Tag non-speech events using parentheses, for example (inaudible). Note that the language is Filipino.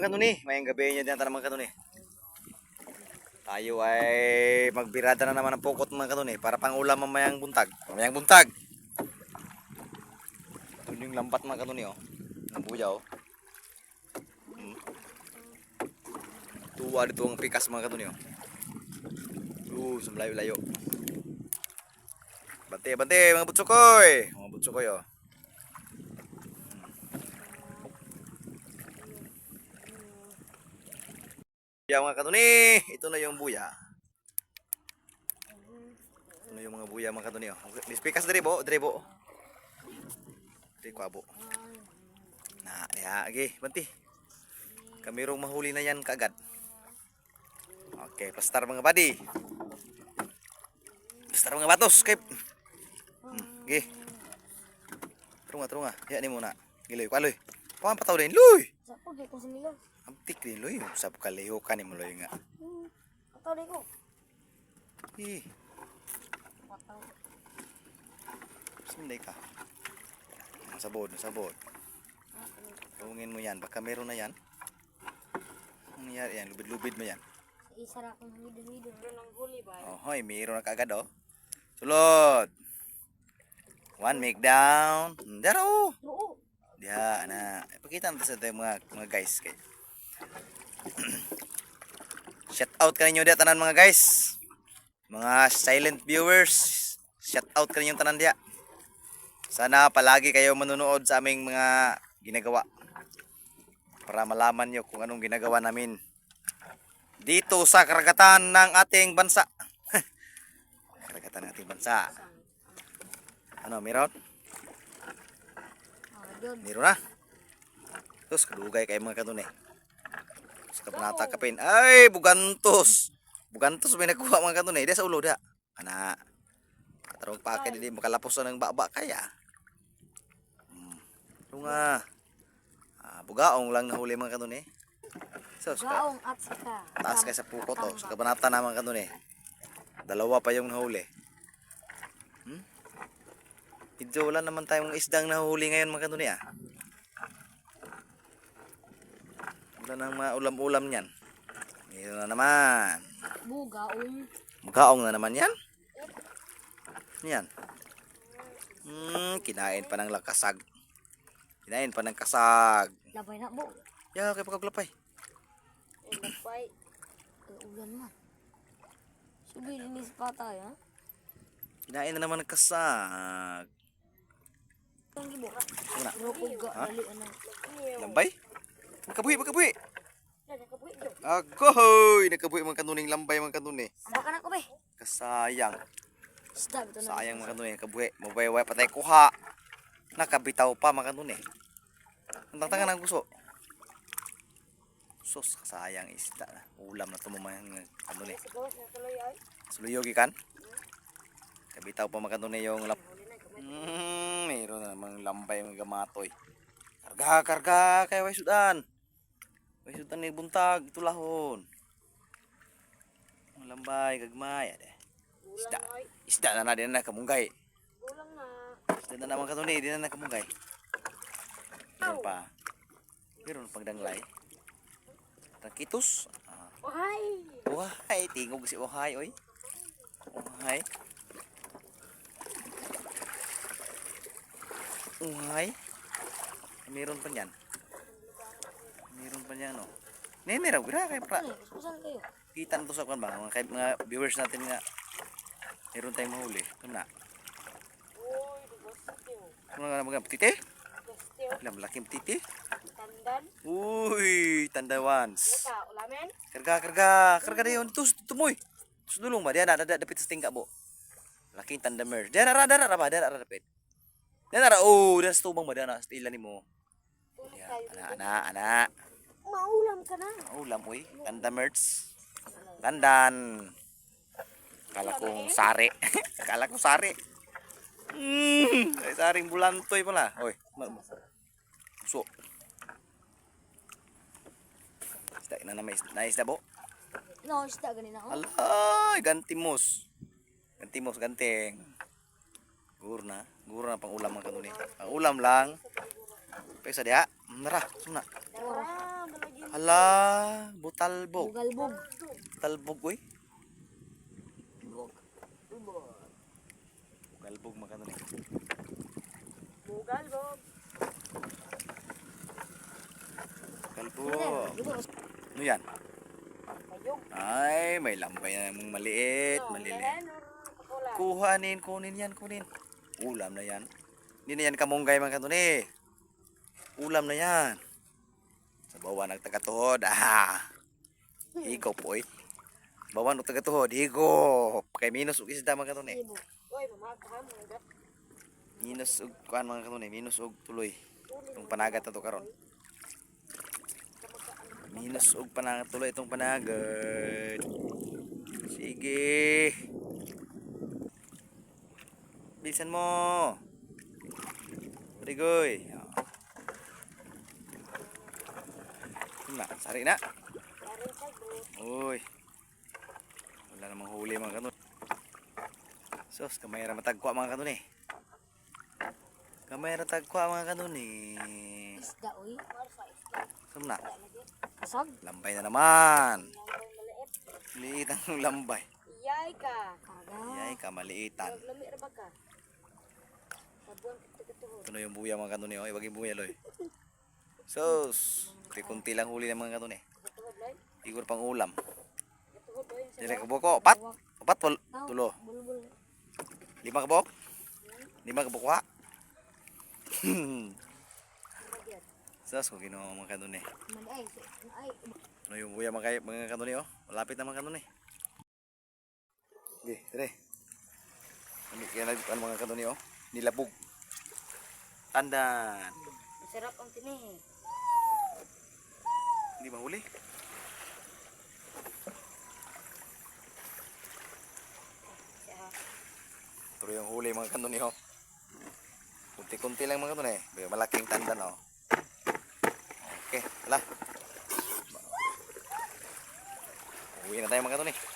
mga kanuni. Mayang gabi nyo din tanang mga kanuni. Tayo ay magbirada na naman ng pukot mga kanuni para pang ulam mamayang buntag. Mamayang buntag. Ito yung lambat mga kanuni oh. Ng buya oh. Hmm. Tuwa dito ang pikas mga kanuni oh. Uh, sa layo-layo. Bante, bante mga butsukoy. Mga butsukoy oh. Buya mga katuni, ito na yung buya. Ito na yung mga buya mga katuni. Oh. Dispikas dari bo, dari bo. Dari ko abo. Na, ya, okay, banti. Kami rong mahuli na yan kaagad. Okay, pastar mga buddy. Pastar mga batos, kay. Hmm, okay. Terunga, terunga. Ya ni muna. Giloy, kaloy. Pang pataw din, luy. Pag ko sa nila. Amtik din loy, usap kaliho ka ni mo loy nga. Hmm. Ataw di ko. Eh, Ataw. sunday ka. Sabod, ang sabod. Tungin mo yan, baka meron na yan. Ang nangyari yan, lubid-lubid mo yan. Isa ra kong hido-hido. Pero nang huli ba? Oh, hoy, meron na kaagad oh. Sulod. One make down. Daro. Oo. Diha, ana. Ipakita natin sa tayo mga, mga guys. Kay. (clears throat) Shout out ka ninyo diya tanan mga guys. Mga silent viewers. Shout out ka ninyong tanan diya. Sana palagi kayo manunood sa aming mga ginagawa. Para malaman nyo kung anong ginagawa namin. Dito sa karagatan ng ating bansa. (laughs) karagatan ng ating bansa. Ano, meron? Ah. Meron na. Terus kadugay kay mga kanun eh. Sa kabanata kapin. Ay, bugantos. Bugantos may nakuha mga kanun eh. Dia sa ulo da. Ana. Tarong pa kay di makalapos na ng baba kaya. Hmm. Ito nga. Ah, bugaong lang nahuli mga kanun eh. So, sa taas kay sa pukot oh. Sa kabanata na mga kanun eh. Dalawa pa yung nahuli. Hmm? Medyo wala naman tayong isdang nahuli ngayon mga kanun eh ah. Wala nang mga ulam-ulam niyan. Mayroon na naman. Bugaong. Magkaong na naman yan. Yan. Hmm, kinain pa ng lakasag. Kinain pa ng kasag. Labay na bo. Ya, kay pagkaglapay. Labay. Ay, ulan man. Subi din sa patay ha. Kinain na naman ng kasag. Ha? dali ano. Lambay? Magkabuhi, magkabuhi. Dali ka buhi do. Agoy! Nagkabuhi mga kanuning lambay mga kanuni. Amba ka na ko be. Kasayang. Sayang mga kanuni. Kabuhi. Mabayway patay kuha. Nakabitaw pa mga kanuni. Ang tangtangan ng gusto. Sus, kasayang isda na. Ulam na ito mga tuloy ay. Suluyogi kan? Kabitaw pa mga kanuni yung lap. Mayroon na namang lambay mga gamatoy. Karga, karga, kaya way sudan. Way sudan ni buntag, tulahon. Lambay, gagmay. Ade. Isda. Isda na na, di na kamunggay. Ulang na. Isda na naman kanuni, di na kamunggay. Meron pa. Meron pang danglay. Rakitos. Ah, Ohay. Uhay, tingog si Uhay, oy. Uhay. Uhay. Meron pa niyan. Meron pa niyan, no. Nene raw, gra kay pra. Ano, kusan kayo. Kita na to sa kan ba mga, mga viewers natin nga. Meron tayong mahuli. Ito na. Uy. Ano nga mga titi? Ilang malaking titi? Tandan. Uy, tanda once. Ka, ulamen. Karga, karga na yun. Tus, tumoy. Tus dulong ba? Diyan na, dada, dapit sa tingka bo. Laking tanda mer. Diyan na, dara, dara ba? Diyan na, dapit. Diyan na, oh, diyan sa tubang ba? Diyan na, ilan ni mo. Diyan, ana, ana, ana. Maulam ka na. Ulam, uy. Tanda merch. Gandan. Kala kong sari. (laughs) Kala kong sari. Mm, ay saring bulantoy pala. Ma- so. Isda na na may isda bo. No, isda ganin ako. Alay, gantimos. Gantimos, ganting. Gur na. Gur na pang ulam ang kanuni. Ang ulam lang. Pesa dia. Nara, sumna. Ora. Hala, butalbog. Bugalbog. Talbog oy. Bug. Butalbog makano ni. Bugalbog. Butalbog. Ano yan? Ay, may lambay na mong maliit, maliliit. Kuhanin, kunin yan, kunin. Ulam na yan. Hindi na yan kamunggay mga kanuni. Ulam na yan. Sa bawa ng tagatuhod. Ah. Higop, oy. Bawa ng tagatuhod. Higop. Kay minus ug isda mga mo gat. Minus ug kuan mga kanuni. Minus ug tuloy. Itong panagat na to karon. Minus ug panagat tuloy itong panagat. Sige. Bilisan mo. Rigoy. Na, sari na. Uy. Wala namang huli mga kanun. Sos, kamay ra matagkwa mga kanun eh. Kamay ra tagkwa mga kanun eh. Isda. Marsa isda. Sumna, Kasag. lambay na naman. Liit ang (laughs) lambay. Iyay ka. Kaga. Yay, kamaliitan. Lami ra ba ka? Ito na yung buya mga kanun eh. Wag yung buya loy. Sos, kunti lang huli ng mga kanun eh. Igor pang ulam. Dire ka buko, opat. Opat, tul- tulo. Lima ka buk? Lima ka bukwa? (laughs) Sos, kung ginawa mga kanun eh. Ano yung buya mga, mga kanuni oh. Malapit na mga kanuni. Okay, tire. Ano kaya nag ano mga kanuni oh. Nilabog. Tandan. Masarap ang tinihi. Hindi mahuli. Pero yung huli mga kanuni oh. Kunti-kunti lang mga kanuni. May Malaking tandan oh. Okay, wala. Uwi na tayo mga kanuni.